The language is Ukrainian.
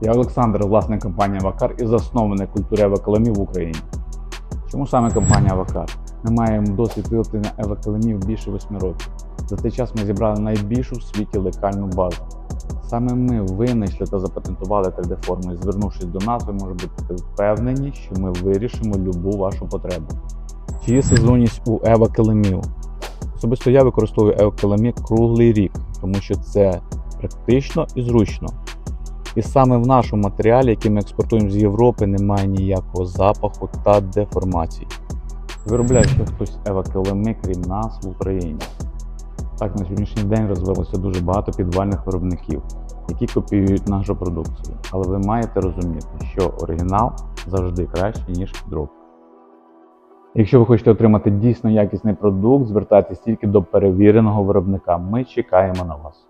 Я Олександр, власник компанії Авакар і засновник культури еваколемів в Україні. Чому саме компанія Авакар? Ми маємо досвід виготовлення еваколемів більше 8 років. За цей час ми зібрали найбільшу в світі лекальну базу. Саме ми винайшли та запатентували 3D-форму і звернувшись до нас, ви можете бути впевнені, що ми вирішимо любу вашу потребу. Чи є сезонність у еваколемів? Особисто я використовую еваколемі круглий рік, тому що це практично і зручно. І саме в нашому матеріалі, який ми експортуємо з Європи, немає ніякого запаху та деформацій. Виробляє ще хтось еваколеми, крім нас в Україні. Так, на сьогоднішній день розвилося дуже багато підвальних виробників, які копіюють нашу продукцію. Але ви маєте розуміти, що оригінал завжди краще, ніж підробка. Якщо ви хочете отримати дійсно якісний продукт, звертайтесь тільки до перевіреного виробника. Ми чекаємо на вас.